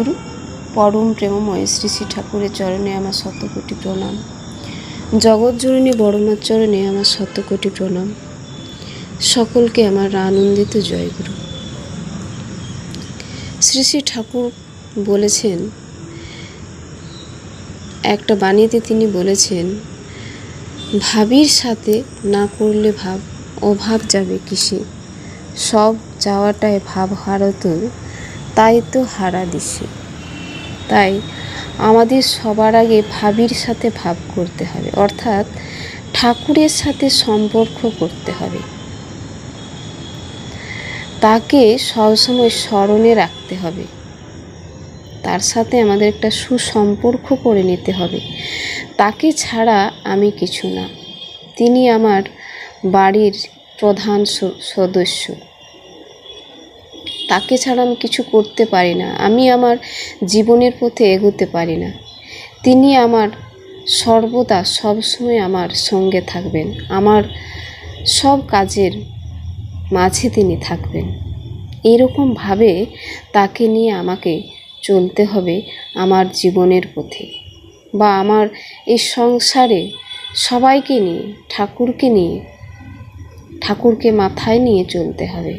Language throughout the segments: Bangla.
জয়গুরু পরম প্রেমময় শ্রী শ্রী ঠাকুরের চরণে আমার শতকোটি প্রণাম। জগৎজননী বড়মার চরণে আমার শতকোটি প্রণাম। সকলকে আমার আনন্দিত জয়গুরু শ্রী শ্রী ঠাকুর বলেছেন, একটা বাণীতে তিনি বলেছেন, ভাবির সাথে না করলে ভাব, অভাব যাবে কিসে? সব যাওয়াটাই ভাব হারত তাই তো হারা দিছে। তাই আমাদের সবার আগে ভাবির সাথে ভাব করতে হবে, অর্থাৎ ঠাকুরের সাথে সম্পর্ক করতে হবে। তাকে সবসময় স্মরণে রাখতে হবে। তার সাথে আমাদের একটা সুসম্পর্ক করে নিতে হবে। তাকে ছাড়া আমি কিছু না। তিনি আমার বাড়ির প্রধান সদস্য। তাকে ছাড়া আমি কিছু করতে পারি না। আমি আমার জীবনের পথে এগোতে পারি না। তিনি আমার সর্বদা সবসময় আমার সঙ্গে থাকবেন। আমার সব কাজের মাঝে তিনি থাকবেন। এরকমভাবে তাকে নিয়ে আমাকে চলতে হবে আমার জীবনের পথে বা আমার এই সংসারে সবাইকে নিয়ে, ঠাকুরকে নিয়ে, ঠাকুরকে মাথায় নিয়ে চলতে হবে।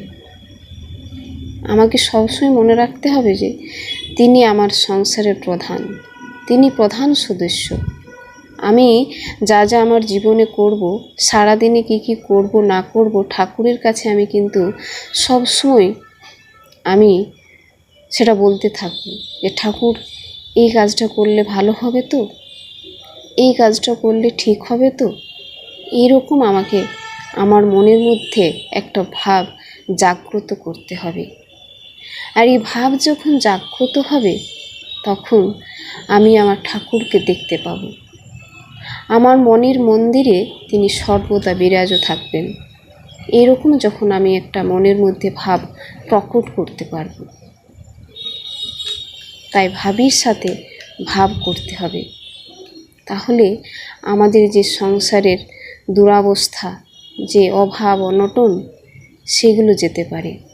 আমাকে সবসময় মনে রাখতে হবে যে তিনি আমার সংসারের প্রধান। তিনি প্রধান সদস্য। আমি যা যা আমার জীবনে করব, সারাদিনে কি কি করব, না করব, ঠাকুরের কাছে আমি কিন্তু সবসময় আমি সেটা বলতে থাকব যে, ঠাকুর, এই কাজটা করলে ভালো হবে তো? এই কাজটা করলে ঠিক হবে তো? এইরকম আমাকে আমার মনের মধ্যে একটা ভাব জাগ্রত করতে হবে। আর এই ভাব যখন জাগ্রত হবে, তখন আমি আমার ঠাকুরকে দেখতে পাবো। আমার মনের মন্দিরে তিনি সর্বদা বিরাজও থাকবেন। এরকম যখন আমি একটা মনের মধ্যে ভাব প্রকট করতে পারব। তাই ভাবির সাথে ভাব করতে হবে। তাহলে আমাদের যে সংসারের দুরাবস্থা, যে অভাব, অনটন, সেগুলো যেতে পারে।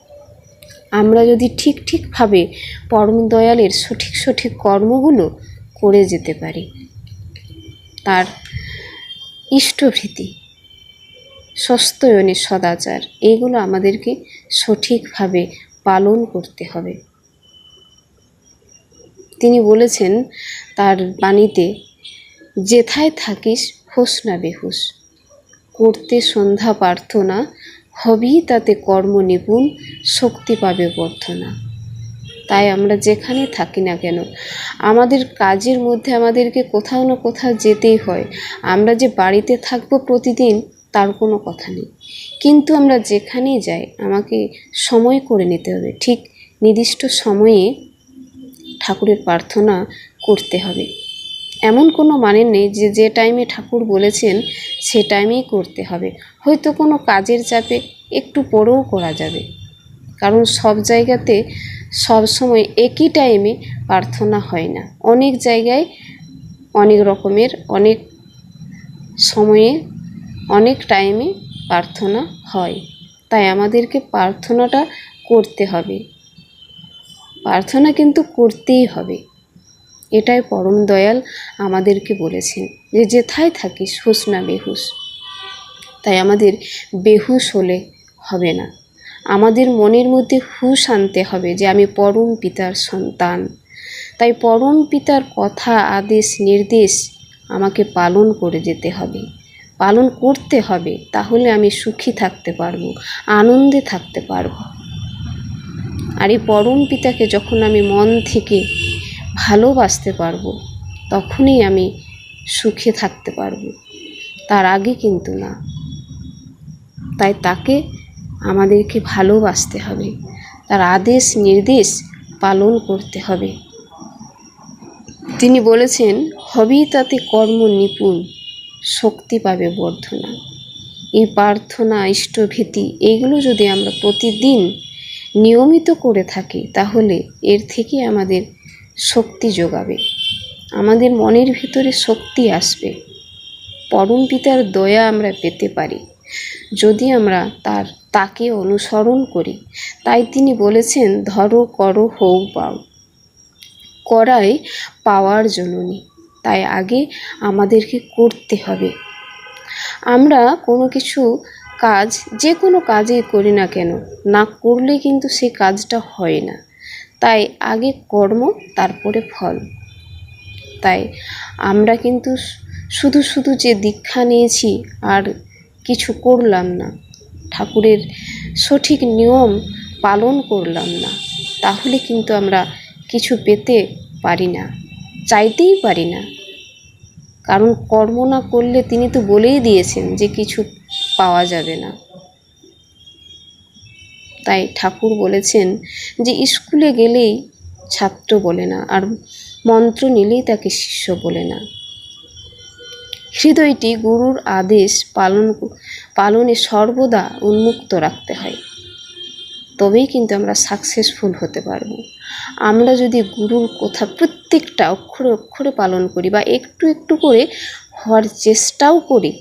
আমরা যদি ঠিক ঠিকভাবে পরম দয়ালের সঠিক সঠিক কর্মগুলো করে যেতে পারি। তার ইষ্টভীতি, সস্তয়নে সদাচার, এগুলো আমাদেরকে সঠিকভাবে পালন করতে হবে। তিনি বলেছেন, তার বাণীতে, যেথায় থাকিস হোস না বেহুস। করতে সন্ধ্যা প্রার্থনা হবি তাতে কর্ম নিপুণ, শক্তি পাবে বর্ধনা। তাই আমরা যেখানে থাকি না কেন, আমাদের কাজের মধ্যে আমাদেরকে কোথাও না কোথাও যেতেই হয়। আমরা যে বাড়িতে থাকব প্রতিদিন, তার কোনো কথা নেই। কিন্তু আমরা যেখানেই যাই, আমাকে সময় করে নিতে হবে। ঠিক নির্দিষ্ট সময়ে ঠাকুরের প্রার্থনা করতে হবে। এমন কোনো মানে নেই যে যে টাইমে ঠাকুর বলেছেন, সে টাইমেই করতে হবে। হয়তো কোনো কাজের চাপে একটু পরেও করা যাবে। কারণ সব জায়গাতে সব সময় একই টাইমে প্রার্থনা হয় না। অনেক জায়গায় অনেক রকমের, অনেক সময়ে অনেক টাইমে প্রার্থনা হয়। তাই আমাদেরকে প্রার্থনাটা করতে হবে। প্রার্থনা কিন্তু করতেই হবে। এটাই পরম দয়াল আমাদেরকে বলেছেন যে যেথায় থাকিস, হুস না বেহুশ তাই আমাদের বেহুশ হলে হবে না। আমাদের মনের মধ্যে হুশ আনতে হবে যে আমি পরম পিতার সন্তান। তাই পরম পিতার কথা, আদেশ, নির্দেশ আমাকে পালন করে যেতে হবে। পালন করতে হবে, তাহলে আমি সুখী থাকতে পারব, আনন্দে থাকতে পারব। আর এই পরম পিতাকে যখন আমি মন থেকে ভালোবাসতে পারব, তখনই আমি সুখে থাকতে পারব। তার আগে কিন্তু না। তাই তাকে আমাদেরকে ভালোবাসতে হবে। তার আদেশ, নির্দেশ পালন করতে হবে। তিনি বলেছেন, হবেই তাতে কর্ম নিপুণ, শক্তি পাবে বর্ধনা। এই প্রার্থনা, ইষ্টভীতি এইগুলো যদি আমরা প্রতিদিন নিয়মিত করে থাকি, তাহলে এর থেকে আমাদের শক্তি যোগাবে। আমাদের মনের ভিতরে শক্তি আসবে। পরম পিতার দয়া আমরা পেতে পারি। যদি আমরা তার, তাকে অনুসরণ করি, তাই তিনি বলেছেন, ধরো, করো হও পাও করাই পাওয়ার জননী। তাই আগে আমাদেরকে করতে হবে। আমরা কোনো কিছু কাজ, যে কোনো কাজই করি না কেন, না করলে কিন্তু সেই কাজটা হয় না। তাই আগে কর্ম, তারপরে ফল। তাই আমরা কিন্তু শুধু শুধু যে দীক্ষা নিয়েছি আর কিছু করলাম না, ঠাকুরের সঠিক নিয়ম পালন করলাম না, তাহলে কিন্তু আমরা কিছু পেতে পারি না, চাইতেই পারি না। কারণ কর্ম না করলে তিনি তো বলেই দিয়েছেন যে কিছু পাওয়া যাবে না। তাই ঠাকুর বলেছেন যে স্কুলে গেলেই ছাত্র বলে না, আর মন্ত্র নিলেই তাকে শিষ্য বলে না। হৃদয়টি গুরুর আদেশ পালন পালনে সর্বদা উন্মুক্ত রাখতে হয়। তবেই কিন্তু আমরা সাকসেসফুল হতে পারব। আমরা যদি গুরুর কথা প্রত্যেকটা অক্ষরে অক্ষরে পালন করি বা একটু একটু করে হওয়ার চেষ্টাও করি,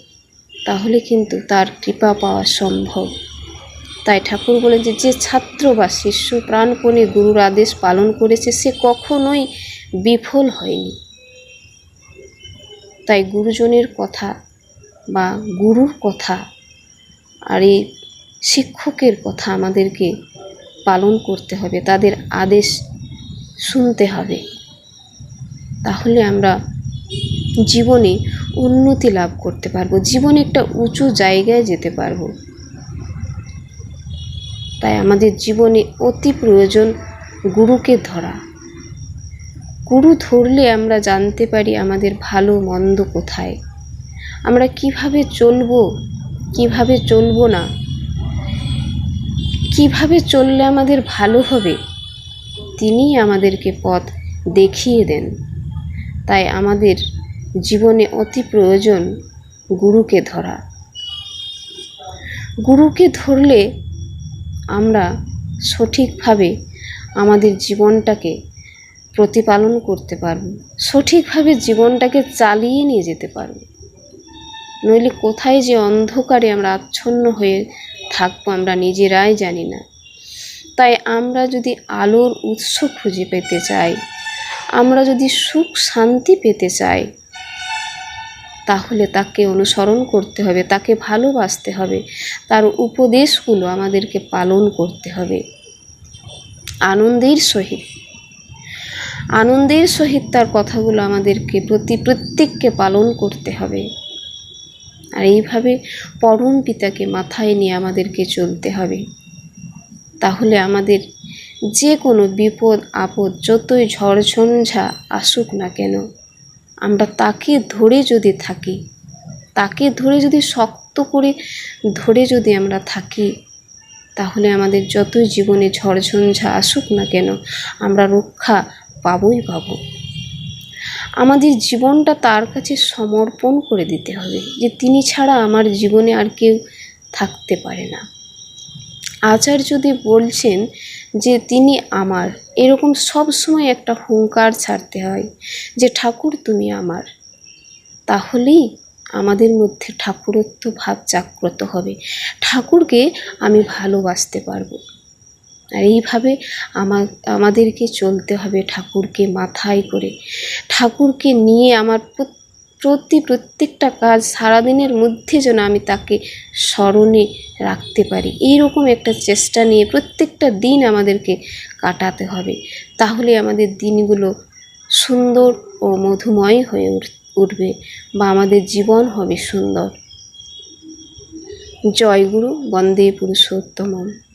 তাহলে কিন্তু তার কৃপা পাওয়া সম্ভব। তাই ঠাকুর বলেন যে যে ছাত্র বা শিষ্য প্রাণপণে গুরুর আদেশ পালন করেছে, সে কখনোই বিফল হয়নি। তাই গুরুজনের কথা বা গুরুর কথা আর এই শিক্ষকের কথা আমাদেরকে পালন করতে হবে, তাদের আদেশ শুনতে হবে। তাহলে আমরা জীবনে উন্নতি লাভ করতে পারব, জীবনে একটা উঁচু জায়গায় যেতে পারব। তাই আমাদের জীবনে অতি প্রয়োজন গুরুকে ধরা। গুরু ধরলে আমরা জানতে পারি আমাদের ভালো, মন্দ কোথায়। আমরা কীভাবে চলবো কীভাবে চলবো না? কীভাবে চললে আমাদের ভালো হবে? তিনিই আমাদেরকে পথ দেখিয়ে দেন। তাই আমাদের জীবনে অতি প্রয়োজন গুরুকে ধরা। গুরুকে ধরলে আমরা সঠিকভাবে আমাদের জীবনটাকে প্রতিপালন করতে পারব, সঠিকভাবে জীবনটাকে চালিয়ে নিয়ে যেতে পারব। নইলে কোথায় যে অন্ধকারে আমরা আচ্ছন্ন হয়ে থাকব আমরা নিজেরাই জানি না। তাই আমরা যদি আলোর উৎস খুঁজে পেতে চাই, আমরা যদি সুখ শান্তি পেতে চাই তাহলে তাকে অনুসরণ করতে হবে, তাকে ভালোবাসতে হবে। তার উপদেশগুলো আমাদেরকে পালন করতে হবে। আনন্দের সহিত। আনন্দের সহিত তার কথাগুলো আমাদেরকে প্রতি, প্রত্যেককে পালন করতে হবে। আর এইভাবে পরম পিতাকে মাথায় নিয়ে আমাদেরকে চলতে হবে। তাহলে আমাদের যে কোনো বিপদ, আপদ, যতই ঝড়ঝঞ্ঝা আসুক না কেন আমরা তাকে ধরে যদি থাকি, তাকে ধরে যদি শক্ত করে ধরে যদি আমরা থাকি, তাহলে আমাদের যতই জীবনে ঝড়ঝঞ্ঝা আসুক না কেন, আমরা রক্ষা পাবই পাবো। আমাদের জীবনটা তার কাছে সমর্পণ করে দিতে হবে যে তিনি ছাড়া আমার জীবনে আর কেউ থাকতে পারে না। আচার্য যদি বলছেন যে তিনি আমার। এরকম সব সময় একটা হুঙ্কার ছাড়তে হয় যে, ঠাকুর, তুমি আমার। তাহলেই আমাদের মধ্যে ঠাকুরত্ব ভাব জাগ্রত হবে। ঠাকুরকে আমি ভালোবাসতে পারব। আর এইভাবে আমা, আমাদেরকে চলতে হবে ঠাকুরকে মাথায় করে। ঠাকুরকে নিয়ে আমার প্রতি প্রত্যেকটা কাজ সারাদিনের মধ্যে যেন আমি তাকে স্মরণে রাখতে পারি। এইরকম একটা চেষ্টা নিয়ে প্রত্যেকটা দিন আমাদেরকে কাটাতে হবে। তাহলে আমাদের দিনগুলো সুন্দর ও মধুময় হয়ে উঠবে বা আমাদের জীবন হবে সুন্দর। জয়গুরু বন্দে পুরুষোত্তমম।